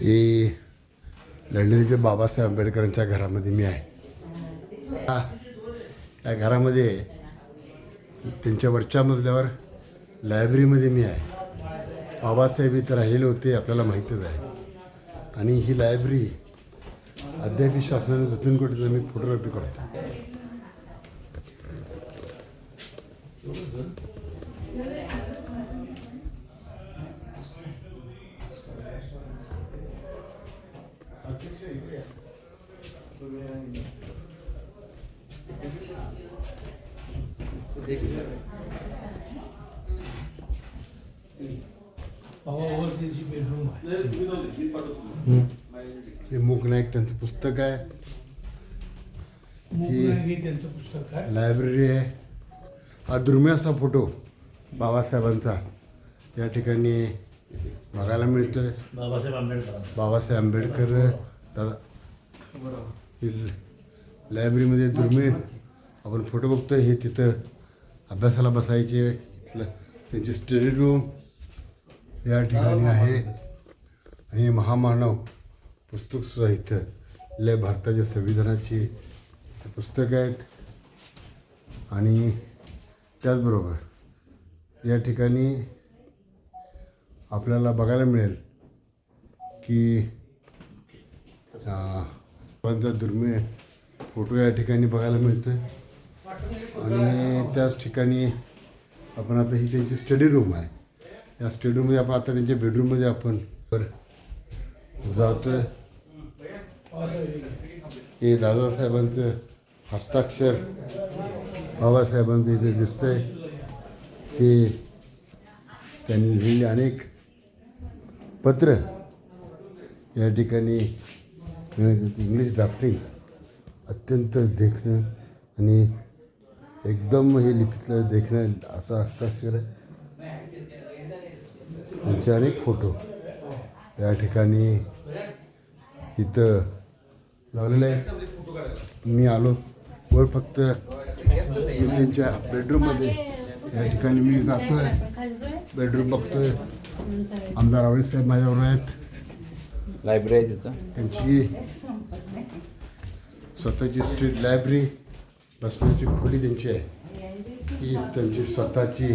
हे इथे बाबासाहेब आंबेडकरांच्या घरामध्ये मी आहे. हा, या घरामध्ये त्यांच्या वरच्या मजल्यावर लायब्ररीमध्ये मी आहे. बाबासाहेब इथं राहिलेले होते आपल्याला माहीतच आहे. आणि ही लायब्ररी अद्याप शासनाने जतन कोटीचा मी फोटोग्राफी करतो. त्यांची बेडरूम आहे हे मूक नाईक त्यांचं पुस्तक आहे. हे त्यांचं पुस्तक आहे. लायब्ररी आहे. हा दुर्मिळ असा फोटो बाबासाहेबांचा. या ठिकाणी बघायला मिळतोय. बाबासाहेब आंबेडकर. बाबासाहेब आंबेडकर दादा ही लायब्ररीमध्ये दुर्मिळ आपण फोटो बघतो हे तिथं अभ्यासाला बसायचे त्यांचे त्यांची स्टडी रूम या ठिकाणी आहे. आणि हे महामानव पुस्तक इथं लय भारताच्या संविधानाची पुस्तकं आहेत. आणि त्याचबरोबर या ठिकाणी आपल्याला बघायला मिळेल की पंचा दुर्मिळ फोटो या ठिकाणी बघायला मिळतोय. आणि त्याच ठिकाणी आपण आता ही त्यांची स्टडी रूम आहे. या स्टडी रूममध्ये आपण आता त्यांच्या बेडरूममध्ये आपण वर जातोय. हे दादासाहेबांचं हस्ताक्षर बाबासाहेबांचं इथे दिसतंय. हे त्यांनी लिहिलेले अनेक पत्र या ठिकाणी म्हणजे इंग्लिश ड्राफ्टिंग अत्यंत देखणं आणि एकदम हे लिपीतलं देखणं असं हस्ताक्षर आहे. त्यांचे अनेक फोटो या ठिकाणी इथं लावलेलं आहे मी आलो. वर फक्त मी त्यांच्या बेडरूममध्ये या ठिकाणी मी जातो आहे बेडरूम बघतो आहे आमदार आवळेसाहेब माझ्यावर आहेत. लायब्ररी आहे तिथं. त्यांची स्वतःची स्ट्रीट लायब्ररी बसण्याची खोली त्यांची आहे. ही त्यांची स्वतःची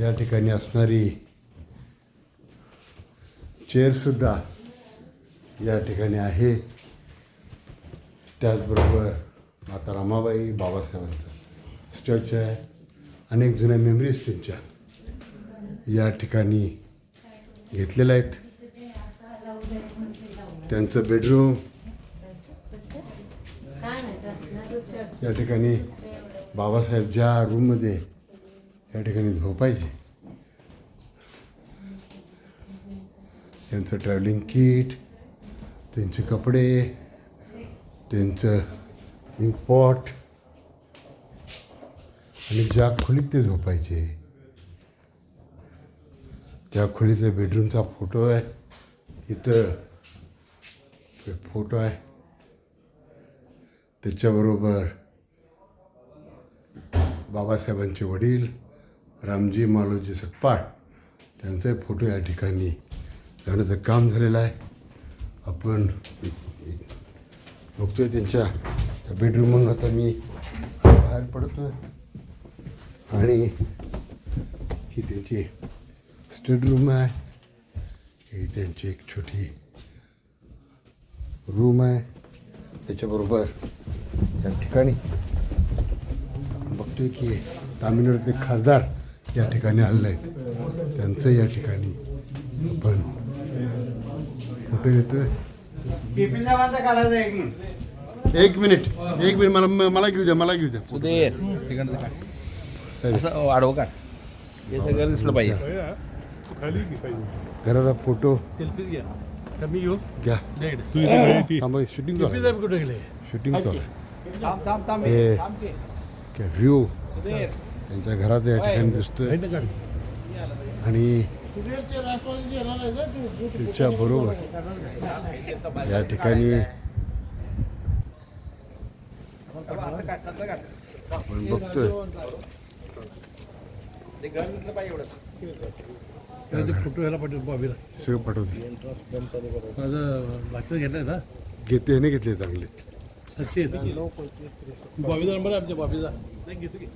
या ठिकाणी असणारी चेअरसुद्धा या ठिकाणी आहे. त्याचबरोबर माता रमाबाई बाबासाहेबांचं स्टॅच्यू आहे. अनेक जुन्या मेमरीज त्यांच्या या ठिकाणी घेतलेल्या आहेत. त्यांचं बेडरूम या ठिकाणी बाबासाहेब ज्या रूममध्ये या ठिकाणी झोपायचे. त्यांचं ट्रॅव्हलिंग किट त्यांचे कपडे त्यांचं इंकपॉट आणि ज्या खोलीत ते झोपायचे. त्या खोलीचा बेडरूमचा फोटो आहे. इथं एक फोटो आहे. त्याच्याबरोबर बाबासाहेबांचे वडील रामजी मालोजी सकपाळ त्यांचाही फोटो या ठिकाणी लावण्याचं काम झालेलं आहे. आपण बघतोय त्यांच्या त्या बेडरूममधून आता मी बाहेर पडतोय. आणि ही त्यांची स्टडी रूम आहे. ही त्यांची एक छोटी रूम आहे. त्याच्याबरोबर या ठिकाणी बघतोय की तामिळनाडूतले खासदार या ठिकाणी आलेले आहेत. त्यांचं या ठिकाणी आपण फोटो साहेबांचा काढायचा एक मिनिट एक मिनिट एक मिनिट मला मला घेऊ द्या मला घेऊ द्या. हे सगळं दिसलं पाहिजे. घराचा फोटो सेल्फीज घ्या. कमी घेऊ? घ्या. तू थांबा शूटिंग चालू आहे कुठे गेले? शूटिंग चालू आहे. थांब थांब थांब हे- थांब की. व्ह्यू. सुधीर. त्यांच्या घरात या ठिकाणी दिसतोय. आणि त्याच्या बरोबर. या ठिकाणी असं काढ असं काढ आपण बघतोय. ते घर पाहिजे एवढं. फोटो ह्याला पाठवतो बॉबीला. सगळं पाठवते. माझं भाषण घेतलंय ना? घेते ह्याने घेतले चांगले. सच्चे आहेत बॉबीचा नंबर आहे आमच्या बॉबीचा. नाही घेतो की